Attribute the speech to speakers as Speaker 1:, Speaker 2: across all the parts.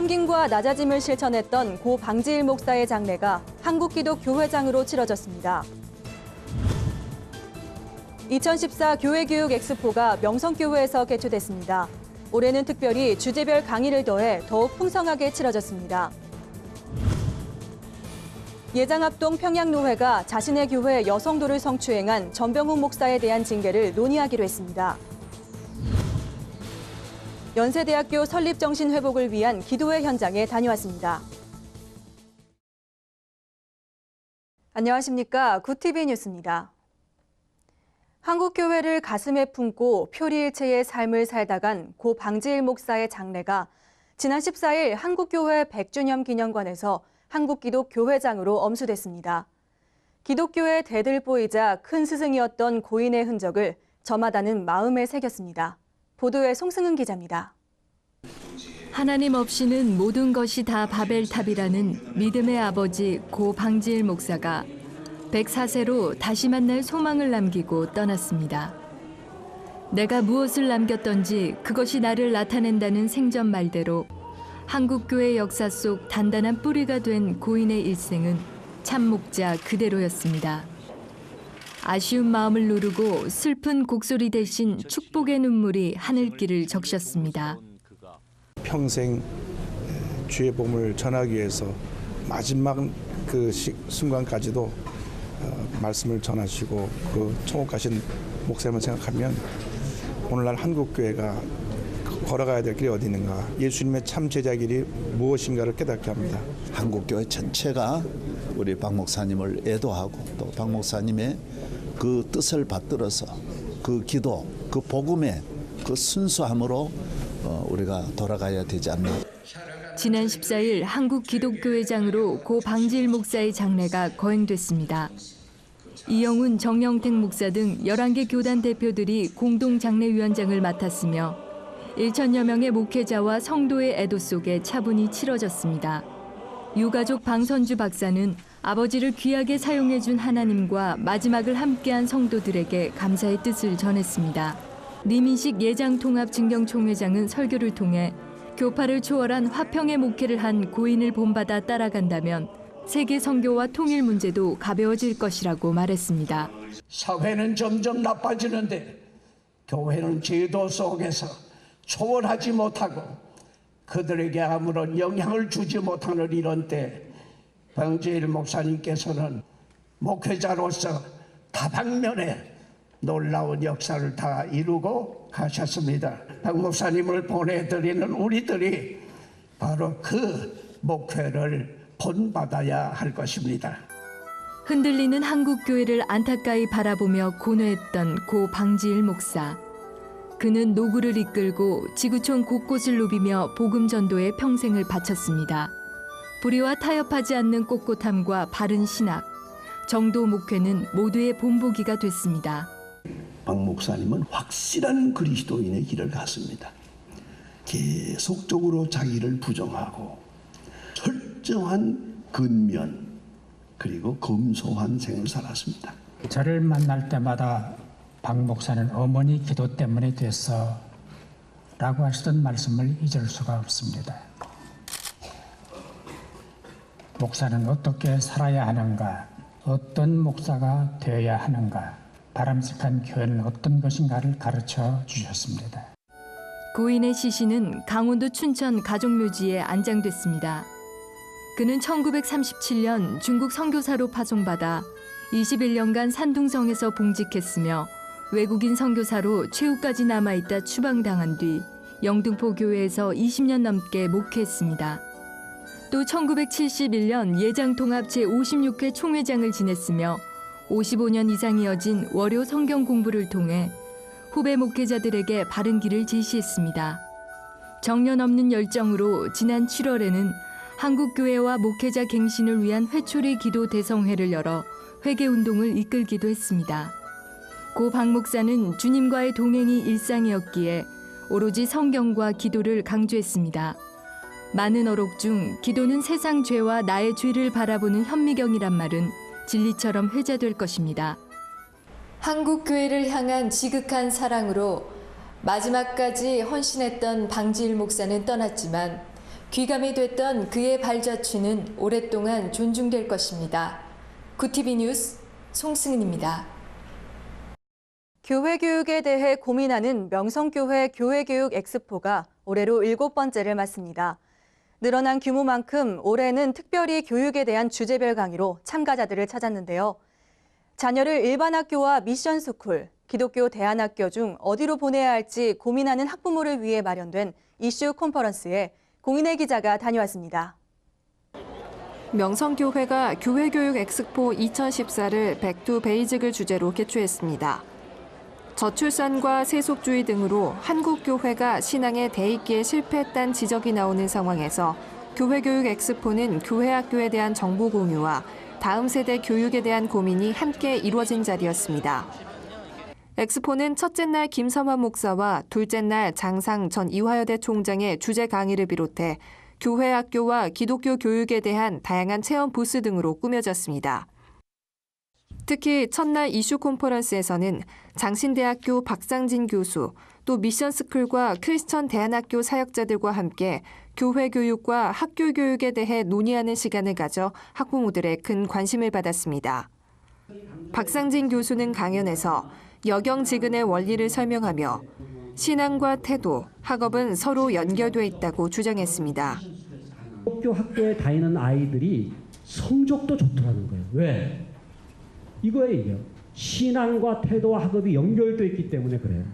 Speaker 1: 섬김과 낮아짐을 실천했던 고 방지일 목사의 장례가 한국기독교회장으로 치러졌습니다. 2014 교회교육 엑스포가 명성교회에서 개최됐습니다. 올해는 특별히 주제별 강의를 더해 더욱 풍성하게 치러졌습니다. 예장합동 평양노회가 자신의 교회 여성도를 성추행한 전병훈 목사에 대한 징계를 논의하기로 했습니다. 연세대학교 설립 정신 회복을 위한 기도회 현장에 다녀왔습니다. 안녕하십니까. 구티비 뉴스입니다. 한국교회를 가슴에 품고 표리일체의 삶을 살다간 고 방지일 목사의 장례가 지난 14일 한국교회 100주년 기념관에서 한국기독교회장으로 엄수됐습니다. 기독교의 대들보이자 큰 스승이었던 고인의 흔적을 저마다는 마음에 새겼습니다. 보도에 송승은 기자입니다.
Speaker 2: 하나님 없이는 모든 것이 다 바벨탑이라는 믿음의 아버지 고 방지일 목사가 104세로 다시 만날 소망을 남기고 떠났습니다. 내가 무엇을 남겼던지 그것이 나를 나타낸다는 생전 말대로 한국교회 역사 속 단단한 뿌리가 된 고인의 일생은 참목자 그대로였습니다. 아쉬운 마음을 누르고 슬픈 곡소리 대신 축복의 눈물이 하늘길을 적셨습니다.
Speaker 3: 평생 주의 복음을 전하기 위해서 마지막 그 시- 순간까지도 어, 말씀을 전하시고 그 청옥하신 목사님을 생각하면 오늘날 한국 교회가 걸어가야 될 길이 어디 있는가 예수님의 참 제자 길이 무엇인가를 깨닫게 합니다.
Speaker 4: 한국 교회 전체가 우리 박 목사님을 애도하고 또 박 목사님의 그 뜻을 받들어서 그 기도, 그 복음의 그 순수함으로 어, 우리가 돌아가야 되지 않나.
Speaker 2: 지난 14일 한국 기독교회장으로 고 방지일 목사의 장례가 거행됐습니다. 이영훈, 정영택 목사 등 11개 교단 대표들이 공동 장례위원장을 맡았으며 1천여 명의 목회자와 성도의 애도 속에 차분히 치러졌습니다. 유가족 방선주 박사는 아버지를 귀하게 사용해 준 하나님과 마지막을 함께한 성도들에게 감사의 뜻을 전했습니다. 리민식 예장통합증경총회장은 설교를 통해 교파를 초월한 화평의 목회를 한 고인을 본받아 따라간다면 세계 선교와 통일 문제도 가벼워질 것이라고 말했습니다.
Speaker 5: 사회는 점점 나빠지는데 교회는 제도 속에서 초월하지 못하고 그들에게 아무런 영향을 주지 못하는 이런 때 방재일 목사님께서는 목회자로서 다방면에 놀라운 역사를 다 이루고 가셨습니다. 박 목사님을 보내드리는 우리들이 바로 그 목회를 본받아야 할 것입니다.
Speaker 2: 흔들리는 한국 교회를 안타까이 바라보며 고뇌했던 고 방지일 목사. 그는 노구를 이끌고 지구촌 곳곳을 누비며 복음 전도에 평생을 바쳤습니다. 불의와 타협하지 않는 꼿꼿함과 바른 신학, 정도 목회는 모두의 본보기가 됐습니다.
Speaker 6: 박 목사님은 확실한 그리스도인의 길을 갔습니다. 계속적으로 자기를 부정하고 철저한 근면 그리고 검소한 생을 살았습니다.
Speaker 7: 저를 만날 때마다 박 목사는 어머니 기도 때문에 됐어 라고 하시던 말씀을 잊을 수가 없습니다. 목사는 어떻게 살아야 하는가, 어떤 목사가 되어야 하는가, 바람직한 교회는 어떤 것인가를 가르쳐 주셨습니다.
Speaker 2: 고인의 시신은 강원도 춘천 가족묘지에 안장됐습니다. 그는 1937년 중국 선교사로 파송받아 21년간 산둥성에서 봉직했으며 외국인 선교사로 최후까지 남아있다 추방당한 뒤 영등포 교회에서 20년 넘게 목회했습니다. 또 1971년 예장통합 제56회 총회장을 지냈으며 55년 이상 이어진 월요 성경 공부를 통해 후배 목회자들에게 바른 길을 제시했습니다. 정년 없는 열정으로 지난 7월에는 한국교회와 목회자 갱신을 위한 회초리 기도 대성회를 열어 회개 운동을 이끌기도 했습니다. 고 박 목사는 주님과의 동행이 일상이었기에 오로지 성경과 기도를 강조했습니다. 많은 어록 중 기도는 세상 죄와 나의 죄를 바라보는 현미경이란 말은 진리처럼 회자될 것입니다. 한국 교회를 향한 지극한 사랑으로 마지막까지 헌신했던 방지일 목사는 떠났지만 귀감이 됐던 그의 발자취는 오랫동안 존중될 것입니다. 구티비 뉴스 송승은입니다.
Speaker 1: 교회 교육에 대해 고민하는 명성교회 교회 교육 엑스포가 올해로 일곱 번째를 맞습니다. 늘어난 규모만큼 올해는 특별히 교육에 대한 주제별 강의로 참가자들을 찾았는데요. 자녀를 일반 학교와 미션 스쿨, 기독교 대안학교 중 어디로 보내야 할지 고민하는 학부모를 위해 마련된 이슈 컨퍼런스에 공인혜 기자가 다녀왔습니다.
Speaker 8: 명성교회가 교회교육 엑스포 2014를 백투 베이직을 주제로 개최했습니다. 저출산과 세속주의 등으로 한국 교회가 신앙의 대입기에 실패했다는 지적이 나오는 상황에서 교회교육 엑스포는 교회 학교에 대한 정보 공유와 다음 세대 교육에 대한 고민이 함께 이루어진 자리였습니다. 엑스포는 첫째 날 김성환 목사와 둘째 날 장상 전 이화여대 총장의 주제 강의를 비롯해 교회 학교와 기독교 교육에 대한 다양한 체험 부스 등으로 꾸며졌습니다. 특히 첫날 이슈 컨퍼런스에서는 장신대학교 박상진 교수, 또 미션스쿨과 크리스천 대안학교 사역자들과 함께 교회 교육과 학교 교육에 대해 논의하는 시간을 가져 학부모들의 큰 관심을 받았습니다. 박상진 교수는 강연에서 여경지근의 원리를 설명하며 신앙과 태도, 학업은 서로 연결돼 있다고 주장했습니다.
Speaker 9: 학교 학교에 다니는 아이들이 성적도 좋더라는 거예요. 왜? 이거예요. 신앙과 태도와 학업이 연결돼 있기 때문에 그래요.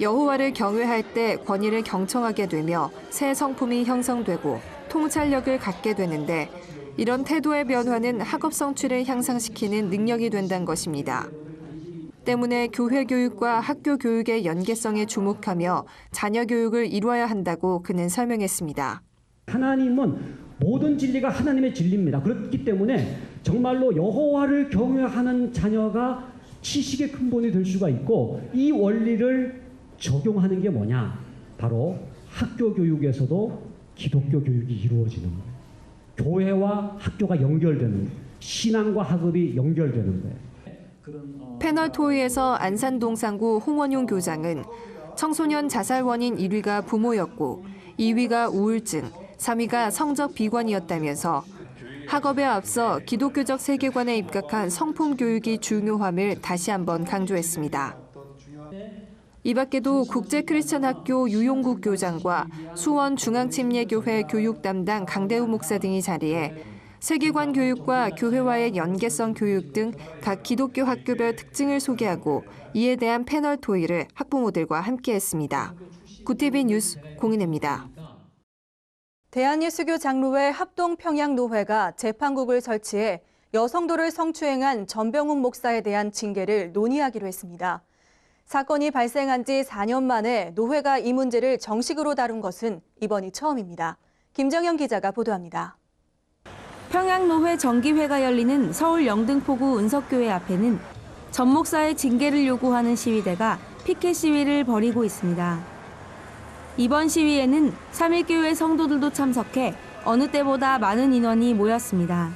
Speaker 8: 여호와를 경외할 때 권위를 경청하게 되며 새 성품이 형성되고 통찰력을 갖게 되는데 이런 태도의 변화는 학업 성취를 향상시키는 능력이 된다는 것입니다. 때문에 교회 교육과 학교 교육의 연계성에 주목하며 자녀 교육을 이루어야 한다고 그는 설명했습니다.
Speaker 9: 하나님은 모든 진리가 하나님의 진리입니다. 그렇기 때문에 정말로 여호와를 경외하는 자녀가 지식의 근본이 될 수가 있고 이 원리를 적용하는 게 뭐냐? 바로 학교 교육에서도 기독교 교육이 이루어지는 거예요. 교회와 학교가 연결되는 거예요. 신앙과 학업이 연결되는 거예요.
Speaker 8: 패널 토의에서 안산동상구 홍원용 교장은 청소년 자살 원인 1위가 부모였고 2위가 우울증, 3위가 성적 비관이었다면서 학업에 앞서 기독교적 세계관에 입각한 성품 교육이 중요함을 다시 한번 강조했습니다. 이 밖에도 국제 크리스천 학교 유용국 교장과 수원 중앙침례교회 교육 담당 강대우 목사 등이 자리에 세계관 교육과 교회와의 연계성 교육 등 각 기독교 학교별 특징을 소개하고 이에 대한 패널 토의를 학부모들과 함께했습니다. 구티비 뉴스 공인혜입니다.
Speaker 1: 대한예수교 장로회 합동평양노회가 재판국을 설치해 여성도를 성추행한 전병훈 목사에 대한 징계를 논의하기로 했습니다. 사건이 발생한 지 4년 만에 노회가 이 문제를 정식으로 다룬 것은 이번이 처음입니다. 김정현 기자가 보도합니다.
Speaker 10: 평양노회 정기회가 열리는 서울 영등포구 은석교회 앞에는 전 목사의 징계를 요구하는 시위대가 피켓 시위를 벌이고 있습니다. 이번 시위에는 3일교회 성도들도 참석해 어느 때보다 많은 인원이 모였습니다.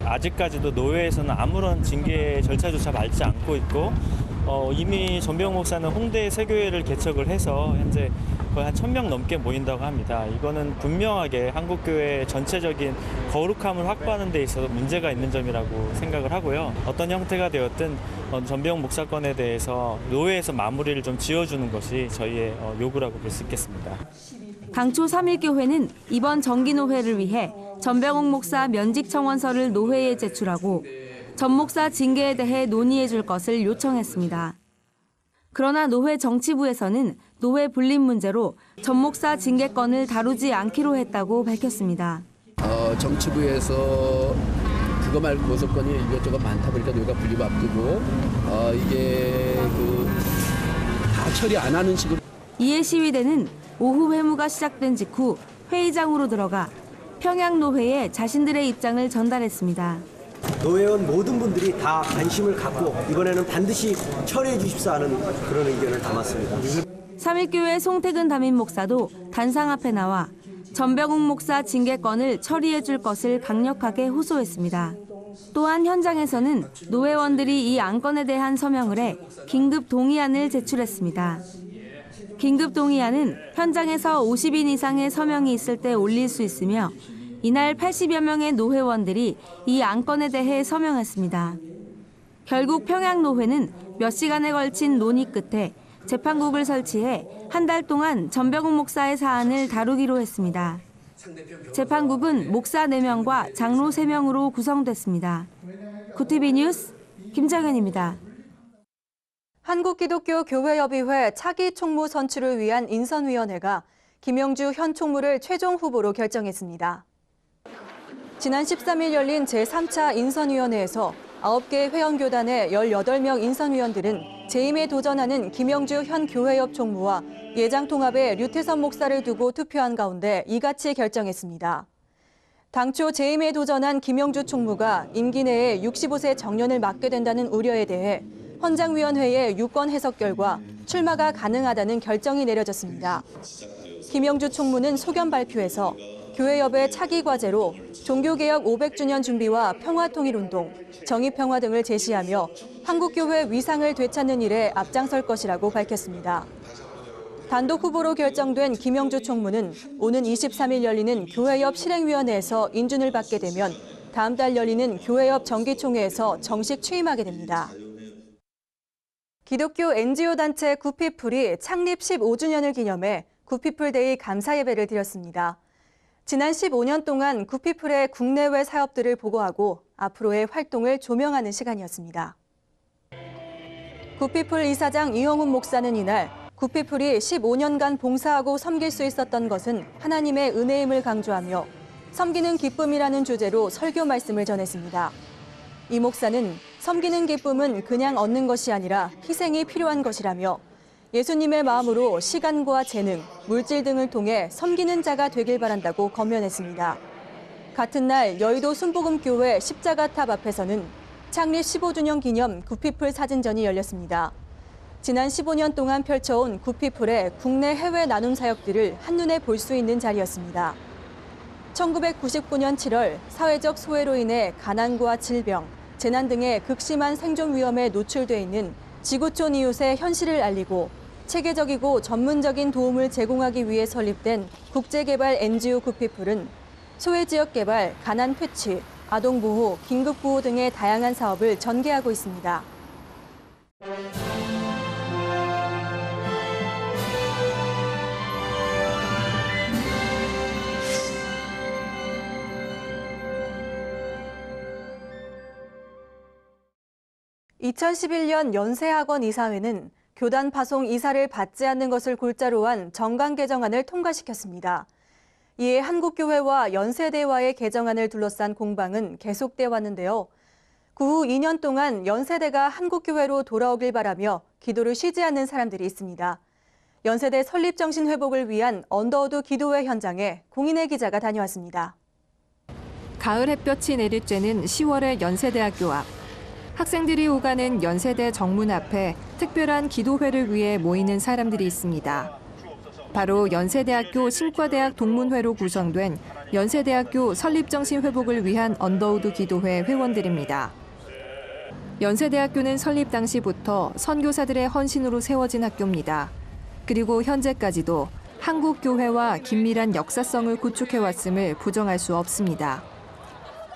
Speaker 11: 아직까지도 노회에서는 아무런 징계 절차조차 밟지 않고 있고 어, 이미 전병 목사는 홍대 세교회를 개척을 해서 현재 거의 한 1000명 넘게 모인다고 합니다. 이거는 분명하게 한국교회 전체적인 거룩함을 확보하는 데 있어서 문제가 있는 점이라고 생각을 하고요. 어떤 형태가 되었든 어, 전병 목사건에 대해서 노회에서 마무리를 좀 지어주는 것이 저희의 어, 요구라고 볼 수 있겠습니다.
Speaker 10: 강초 3일교회는 이번 정기노회를 위해 전병옥 목사 면직 청원서를 노회에 제출하고 전 목사 징계에 대해 논의해 줄 것을 요청했습니다. 그러나 노회 정치부에서는 노회 분립 문제로 전 목사 징계건을 다루지 않기로 했다고 밝혔습니다.
Speaker 12: 어, 정치부에서 그거 말고 고소건이 이것저것 많다 보니까 노예가 분립 앞두고 어, 이게 그 다 처리 안 하는 식으로
Speaker 10: 이에 시위대는 오후 회무가 시작된 직후 회의장으로 들어가 평양 노회에 자신들의 입장을 전달했습니다.
Speaker 13: 노회원 모든 분들이 다 관심을 갖고 이번에는 반드시 처리해 주십사 하는 그런 의견을 담았습니다.
Speaker 10: 3일교회 송태근 담임 목사도 단상 앞에 나와 전병욱 목사 징계건을 처리해 줄 것을 강력하게 호소했습니다. 또한 현장에서는 노회원들이 이 안건에 대한 서명을 해 긴급 동의안을 제출했습니다. 긴급 동의안은 현장에서 50인 이상의 서명이 있을 때 올릴 수 있으며 이날 80여 명의 노회원들이 이 안건에 대해 서명했습니다. 결국 평양노회는 몇 시간에 걸친 논의 끝에 재판국을 설치해 한 달 동안 전병훈 목사의 사안을 다루기로 했습니다. 재판국은 목사 4명과 장로 3명으로 구성됐습니다. 구티비 뉴스 김정현입니다.
Speaker 1: 한국기독교교회협의회 차기 총무 선출을 위한 인선위원회가 김영주 현 총무를 최종 후보로 결정했습니다. 지난 13일 열린 제3차 인선위원회에서 9개 회원교단의 18명 인선위원들은 재임에 도전하는 김영주 현 교회협 총무와 예장통합의 류태선 목사를 두고 투표한 가운데 이같이 결정했습니다. 당초 재임에 도전한 김영주 총무가 임기 내에 65세 정년을 맞게 된다는 우려에 대해 헌장위원회의 유권 해석 결과 출마가 가능하다는 결정이 내려졌습니다. 김영주 총무는 소견 발표에서 교회협의 차기 과제로 종교개혁 500주년 준비와 평화통일운동, 정의평화 등을 제시하며 한국교회 위상을 되찾는 일에 앞장설 것이라고 밝혔습니다. 단독 후보로 결정된 김영주 총무는 오는 23일 열리는 교회협 실행위원회에서 인준을 받게 되면 다음 달 열리는 교회협 정기총회에서 정식 취임하게 됩니다. 기독교 NGO 단체 구피풀이 창립 15주년을 기념해 구피풀데이 감사 예배를 드렸습니다. 지난 15년 동안 구피풀의 국내외 사업들을 보고하고 앞으로의 활동을 조명하는 시간이었습니다. 구피풀 이사장 이영훈 목사는 이날 구피풀이 15년간 봉사하고 섬길 수 있었던 것은 하나님의 은혜임을 강조하며 섬기는 기쁨이라는 주제로 설교 말씀을 전했습니다. 이 목사는 섬기는 기쁨은 그냥 얻는 것이 아니라 희생이 필요한 것이라며 예수님의 마음으로 시간과 재능, 물질 등을 통해 섬기는 자가 되길 바란다고 건면했습니다. 같은 날 여의도 순복음교회 십자가탑 앞에서는 창립 15주년 기념 구피풀 사진전이 열렸습니다. 지난 15년 동안 펼쳐온 구피풀의 국내 해외 나눔 사역들을 한눈에 볼 수 있는 자리였습니다. 1999년 7월 사회적 소외로 인해 가난과 질병, 재난 등의 극심한 생존 위험에 노출돼 있는 지구촌 이웃의 현실을 알리고 체계적이고 전문적인 도움을 제공하기 위해 설립된 국제개발 NGO 구피풀은 소외 지역 개발, 가난 퇴치, 아동 보호, 긴급 구호 등의 다양한 사업을 전개하고 있습니다. (2011년) 연세학원 이사회는 교단 파송 이사를 받지 않는 것을 골자로 한 정강 개정안을 통과시켰습니다. 이에 한국교회와 연세대와의 개정안을 둘러싼 공방은 계속돼 왔는데요. 그 후 2년 동안 연세대가 한국교회로 돌아오길 바라며 기도를 쉬지 않는 사람들이 있습니다. 연세대 설립 정신 회복을 위한 언더우드 기도회 현장에 공인혜 기자가 다녀왔습니다.
Speaker 8: 가을 햇볕이 내리쬐는 10월의 연세대학교 앞. 학생들이 오가는 연세대 정문 앞에 특별한 기도회를 위해 모이는 사람들이 있습니다. 바로 연세대학교 신과대학 동문회로 구성된 연세대학교 설립정신 회복을 위한 언더우드 기도회 회원들입니다. 연세대학교는 설립 당시부터 선교사들의 헌신으로 세워진 학교입니다. 그리고 현재까지도 한국 교회와 긴밀한 역사성을 구축해 왔음을 부정할 수 없습니다.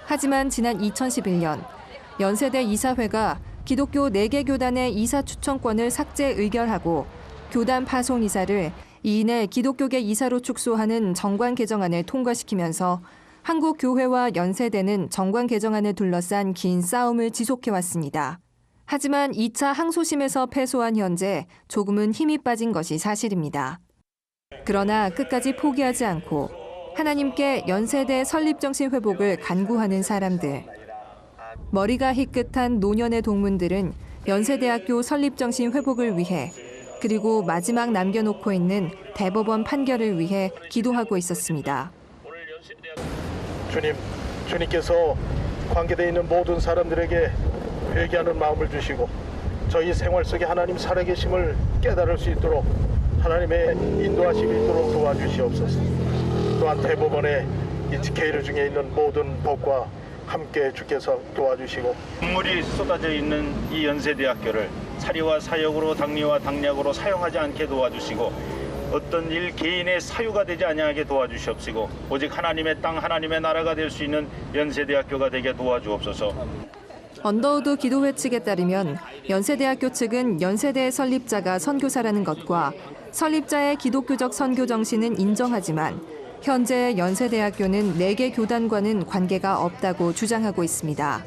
Speaker 8: 하지만 지난 2011년 연세대 이사회가 기독교 4개 교단의 이사 추천권을 삭제 의결하고 교단 파송 이사를 이인의 기독교계 이사로 축소하는 정관 개정안을 통과시키면서 한국 교회와 연세대는 정관 개정안을 둘러싼 긴 싸움을 지속해왔습니다. 하지만 2차 항소심에서 패소한 현재 조금은 힘이 빠진 것이 사실입니다. 그러나 끝까지 포기하지 않고 하나님께 연세대 설립정신 회복을 간구하는 사람들. 머리가 희끗한 노년의 동문들은 연세대학교 설립정신 회복을 위해 그리고 마지막 남겨놓고 있는 대법원 판결을 위해 기도하고 있었습니다.
Speaker 14: 주님, 주님께서 관계되어 있는 모든 사람들에게 회개하는 마음을 주시고 저희 생활 속에 하나님 살아계심을 깨달을 수 있도록 하나님의 인도하심이 있도록 도와주시옵소서. 또한 대법원의 이 케이를 중에 있는 모든 법과 함께 주께서 도와주시고
Speaker 15: 눈물이 쏟아져 있는 이 연세대학교를 사리와 사역으로 당리와 당략으로 사용하지 않게 도와주시고 어떤 일 개인의 사유가 되지 아니하게 도와주시옵시고 오직 하나님의 땅 하나님의 나라가 될 수 있는 연세대학교가 되게 도와주옵소서.
Speaker 8: 언더우드 기도회 측에 따르면 연세대학교 측은 연세대 설립자가 선교사라는 것과 설립자의 기독교적 선교 정신은 인정하지만 현재 연세대학교는 4개 교단과는 관계가 없다고 주장하고 있습니다.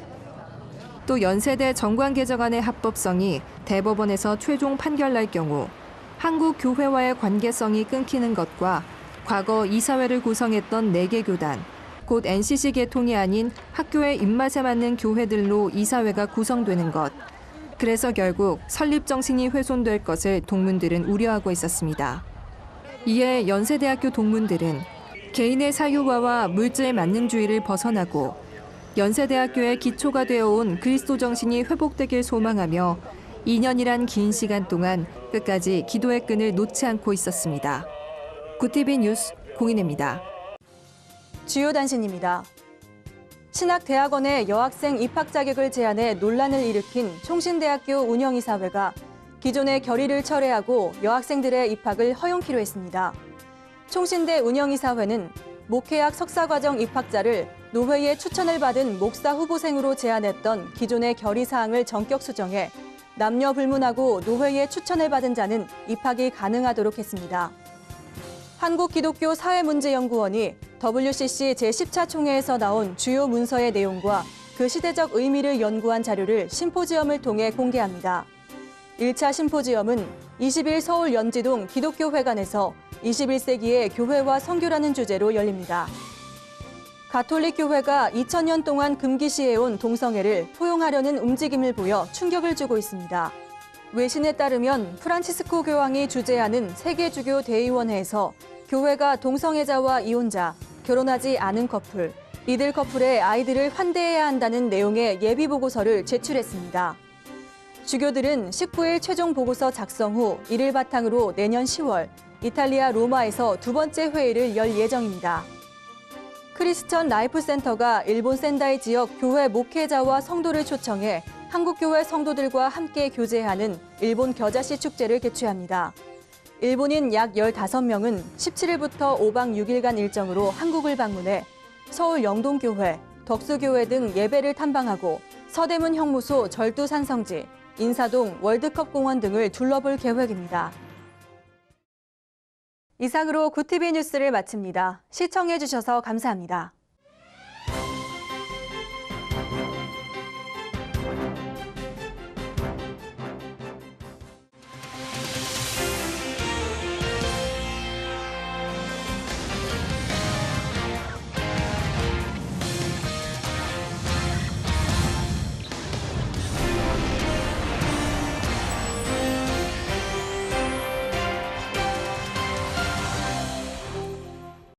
Speaker 8: 또 연세대 정관 개정안의 합법성이 대법원에서 최종 판결 날 경우 한국 교회와의 관계성이 끊기는 것과 과거 이사회를 구성했던 4개 교단, 곧 NCC 계통이 아닌 학교의 입맛에 맞는 교회들로 이사회가 구성되는 것. 그래서 결국 설립 정신이 훼손될 것을 동문들은 우려하고 있었습니다. 이에 연세대학교 동문들은 개인의 사유화와 물질 만능주의를 벗어나고 연세대학교의 기초가 되어온 그리스도 정신이 회복되길 소망하며 2년이란 긴 시간 동안 끝까지 기도의 끈을 놓지 않고 있었습니다. 구티비 뉴스 공인혜입니다.
Speaker 1: 주요 단신입니다. 신학대학원의 여학생 입학 자격을 제한해 논란을 일으킨 총신대학교 운영이사회가 기존의 결의를 철회하고 여학생들의 입학을 허용키로 했습니다. 총신대 운영이사회는 목회학 석사과정 입학자를 노회의 추천을 받은 목사 후보생으로 제한했던 기존의 결의 사항을 전격 수정해 남녀 불문하고 노회의 추천을 받은 자는 입학이 가능하도록 했습니다. 한국기독교 사회문제연구원이 WCC 제10차 총회에서 나온 주요 문서의 내용과 그 시대적 의미를 연구한 자료를 심포지엄을 통해 공개합니다. 1차 심포지엄은 20일 서울 연지동 기독교회관에서 21세기의 교회와 선교라는 주제로 열립니다. 가톨릭 교회가 2000년 동안 금기시해온 동성애를 포용하려는 움직임을 보여 충격을 주고 있습니다. 외신에 따르면 프란치스코 교황이 주재하는 세계주교 대의원회에서 교회가 동성애자와 이혼자, 결혼하지 않은 커플, 이들 커플의 아이들을 환대해야 한다는 내용의 예비 보고서를 제출했습니다. 주교들은 19일 최종 보고서 작성 후 이를 바탕으로 내년 10월 이탈리아 로마에서 두 번째 회의를 열 예정입니다. 크리스천 라이프 센터가 일본 센다이 지역 교회 목회자와 성도를 초청해 한국교회 성도들과 함께 교제하는 일본 겨자씨 축제를 개최합니다. 일본인 약 15명은 17일부터 5박 6일간 일정으로 한국을 방문해 서울 영동교회, 덕수교회 등 예배를 탐방하고 서대문 형무소 절두산성지, 인사동 월드컵 공원 등을 둘러볼 계획입니다. 이상으로 구티비 뉴스를 마칩니다. 시청해주셔서 감사합니다.